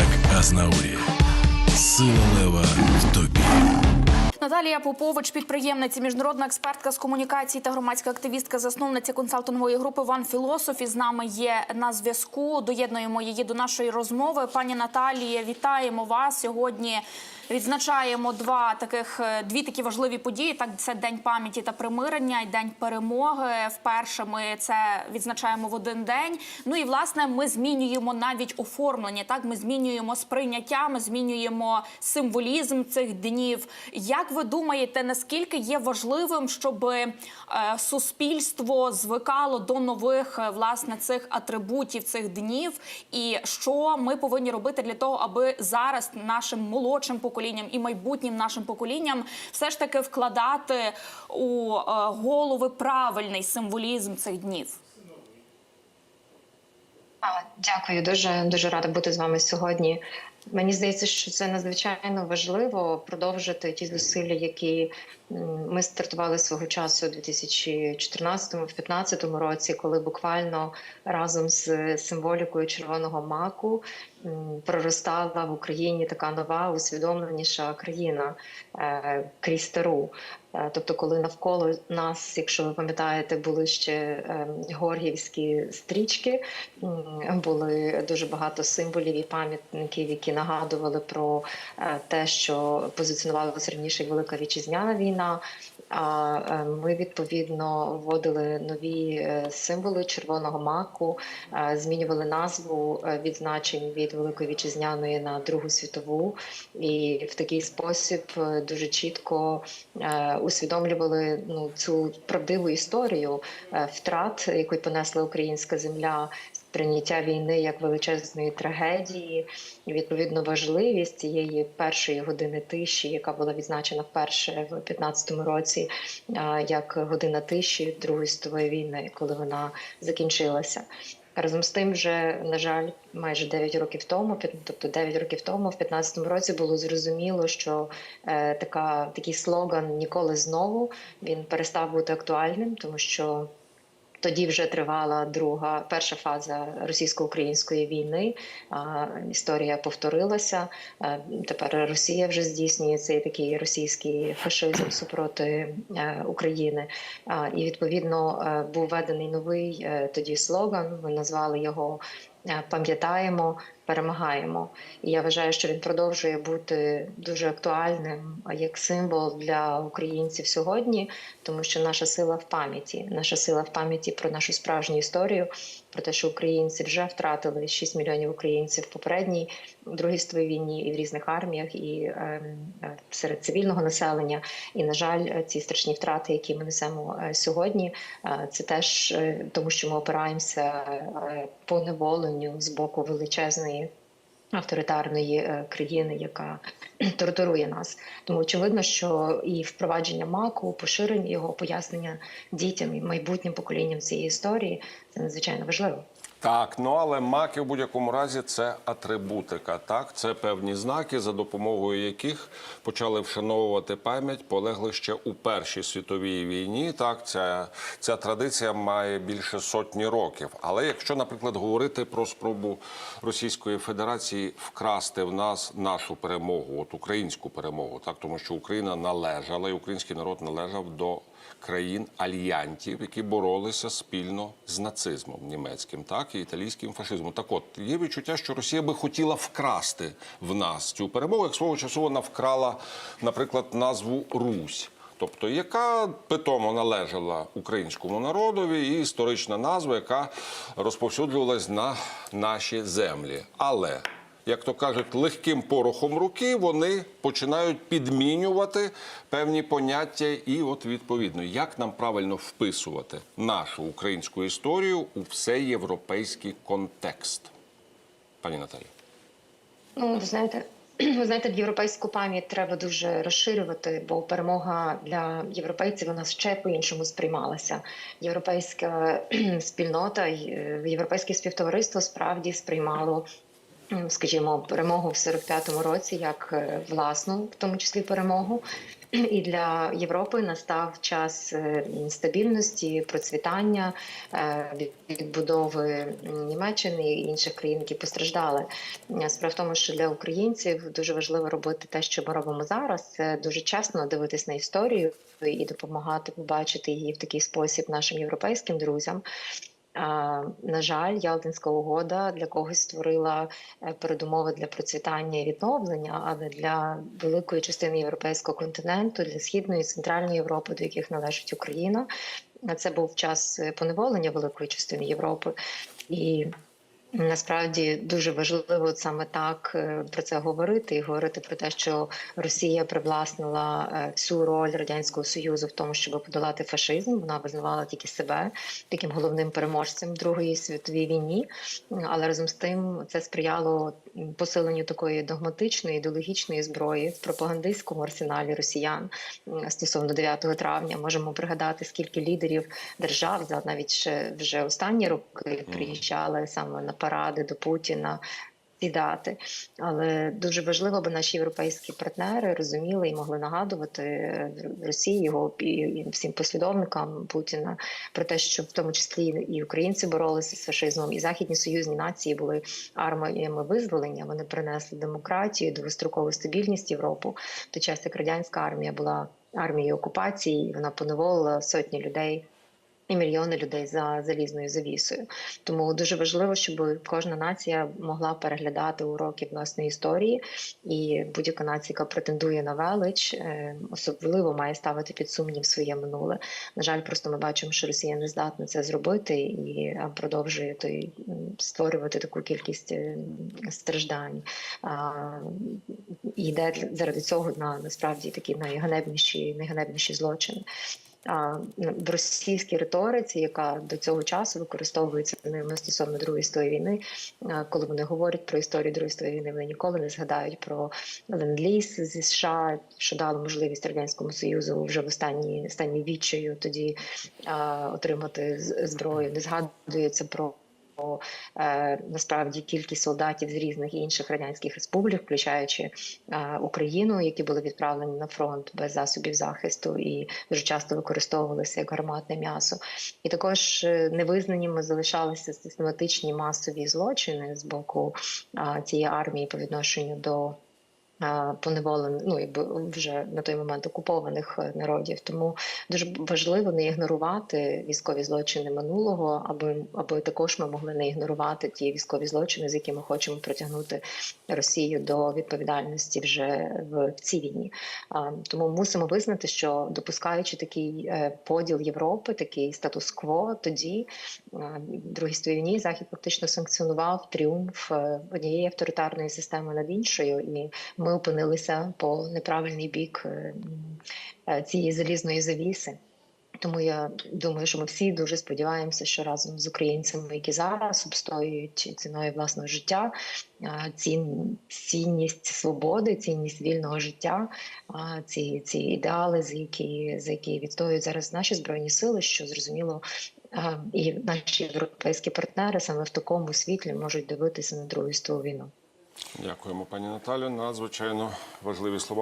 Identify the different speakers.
Speaker 1: як Азнаурі. Сила лева в тобі.
Speaker 2: Наталія Попович, підприємниця, міжнародна експертка з комунікації та громадська активістка, засновниця консалтингової групи One Philosophy з нами є на зв'язку. Доєднуємо її до нашої розмови. Пані Наталія, вітаємо вас сьогодні. Відзначаємо два таких е, дві такі важливі події. Так, це день пам'яті та примирення і день перемоги. Вперше ми це відзначаємо в один день. Ну і власне ми змінюємо навіть оформлення. Так, ми змінюємо сприйняття, ми змінюємо символізм цих днів. Як ви думаєте, наскільки є важливим, щоб е, суспільство звикало до нових е, власне цих атрибутів цих днів, і що ми повинні робити для того, аби зараз нашим молодшим поколінням і майбутнім нашим поколінням все ж таки вкладати у е, голови правильний символізм цих днів?
Speaker 3: Дякую, дуже дуже рада бути з вами сьогодні. Мені здається, що це надзвичайно важливо продовжити ті зусилля, які ми стартували свого часу у 2014-2015 році, коли буквально разом з символікою червоного маку проростала в Україні така нова усвідомленіша країна е, крізь стару. Е, Тобто, коли навколо нас, якщо ви пам'ятаєте, були ще е, горгівські стрічки, були дуже багато символів і пам'ятників, які нагадували про е, те, що позиціонувалася раніше Велика Вітчизняна війна. А е, ми відповідно вводили нові е, символи червоного маку, змінювали назву відзначень від Великої Вітчизняної на Другу світову, і в такий спосіб дуже чітко усвідомлювали ну цю правдиву історію втрат, яку понесла українська земля. Прийняття війни як величезної трагедії, і відповідно важливість цієї першої години тиші, яка була відзначена вперше в 15-му році, як година тиші Другої світової війни, коли вона закінчилася. Разом з тим, вже на жаль, майже 9 років тому, тобто 9 років тому, в 15-му році було зрозуміло, що е, така такий слоган ніколи знову він перестав бути актуальним, тому що тоді вже тривала друга перша фаза російсько-української війни. Історія повторилася. Е, Тепер Росія вже здійснює цей такий російський фашизм супроти е, України. І відповідно е, був введений новий тоді слоган. Ми назвали його Пам'ятаємо, перемагаємо. І я вважаю, що він продовжує бути дуже актуальним як символ для українців сьогодні, тому що наша сила в пам'яті, наша сила в пам'яті про нашу справжню історію, про те, що українці вже втратили 6 мільйонів українців в попередній другій світовій війні і в різних арміях, і ем, е, серед цивільного населення. І на жаль, ці страшні втрати, які ми несемо е, сьогодні, е, це теж е, тому, що ми опираємося по неволенню з боку величезної авторитарної е, країни, яка тортурує нас. Тому очевидно, що і впровадження маку, поширення його пояснення дітям і майбутнім поколінням цієї історії це надзвичайно важливо.
Speaker 4: Так, ну але маки в будь-якому разі це атрибутика. Так, це певні знаки, за допомогою яких почали вшановувати пам'ять полеглих ще у Першій світовій війні. Так, ця, ця традиція має більше сотні років. Але якщо, наприклад, говорити про спробу Російської Федерації вкрасти в нас нашу перемогу, от українську перемогу, так тому що Україна належала, і український народ належав до країн альянтів, які боролися спільно з нацизмом німецьким, так і італійським фашизмом. Так, от є відчуття, що Росія би хотіла вкрасти в нас цю перемогу, як свого часу вона вкрала, наприклад, назву Русь. Тобто, яка питомо належала українському народові, і історична назва, яка розповсюджувалась на наші землі. Але як то кажуть, легким порохом руки вони починають підмінювати певні поняття, і от відповідно, як нам правильно вписувати нашу українську історію у всеєвропейський контекст, пані Наталі.
Speaker 3: Ну, ви знаєте, ви знаєте, європейську пам'ять треба дуже розширювати, бо перемога для європейців нас ще по-іншому сприймалася. Європейська спільнота, е, європейське співтовариство справді сприймало скажімо, перемогу в 45-му році як е, власну, в тому числі перемогу. І для Європи настав час е, стабільності, процвітання, е, відбудови Німеччини і інших країн, які постраждали. Справа в тому, що для українців дуже важливо робити те, що ми робимо зараз. Це дуже чесно дивитись на історію і допомагати побачити її в такий спосіб нашим європейським друзям. На жаль, Ялтинська угода для когось створила е, передумови для процвітання і відновлення, але для великої частини європейського континенту, для східної і центральної Європи, до яких належить Україна, це був час е, поневолення великої частини Європи. І Насправді дуже важливо саме так е, про це говорити і говорити про те, що Росія привласнила е, всю роль радянського союзу в тому, щоб подолати фашизм. Вона визнавала тільки себе таким головним переможцем в Другої світовій війні. Але разом з тим це сприяло посиленню такої догматичної ідеологічної зброї в пропагандистському арсеналі росіян стосовно 9 травня. Можемо пригадати, скільки лідерів держав за навіть ще вже останні роки приїжджали саме на паради до Путіна. Ці дати, але дуже важливо, аби наші європейські партнери розуміли і могли нагадувати Росії його і всім послідовникам Путіна про те, що в тому числі і українці боролися з фашизмом, і західні союзні нації були арміями визволення. Вони принесли демократію, довгострокову стабільність Європу. В той час як радянська армія була армією окупації, і вона поневолила сотні людей. І мільйони людей за залізною завісою. Тому дуже важливо, щоб кожна нація могла переглядати уроки власної історії, і будь-яка нація, яка претендує на велич, е, особливо має ставити під сумнів своє минуле. На жаль, просто ми бачимо, що Росія не здатна це зробити і продовжує той створювати таку кількість е, страждань. І йде заради цього на насправді такі найганебніші, найганебніші злочини. А, в російській риториці, яка до цього часу використовується ними стосовно другої світової війни, коли вони говорять про історію другої світової війни, вони ніколи не згадають про ленд-ліз зі США, що дало можливість радянському союзу вже в останні останні відчаю тоді отримати зброю. Не згадується про. Е, Насправді кількість солдатів з різних інших радянських республік, включаючи е, Україну, які були відправлені на фронт без засобів захисту і дуже часто використовувалися як гарматне м'ясо. І також е, невизнаними залишалися систематичні масові злочини з боку цієї армії по відношенню до поневолених, ну якби вже на той момент окупованих е, народів. Тому дуже важливо не ігнорувати військові злочини минулого, аби аби також ми могли не ігнорувати ті військові злочини, з якими хочемо притягнути Росію до відповідальності вже в, цій війні. Тому мусимо визнати, що допускаючи такий е, поділ Європи, такий статус-кво, тоді в Другій світовій війні Захід фактично санкціонував тріумф е, однієї авторитарної системи над іншою, і ми опинилися по неправильний бік е, е, цієї залізної завіси. Тому я думаю, що ми всі дуже сподіваємося, що разом з українцями, які зараз обстоюють ціною власного життя, цін, цінність свободи, цінність вільного життя, ці, ці ідеали, за які, за які відстоюють зараз наші збройні сили, що зрозуміло. І наші європейські партнери саме в такому світлі можуть дивитися на другу світову війну.
Speaker 4: Дякуємо, пані Наталю. Надзвичайно важливі слова.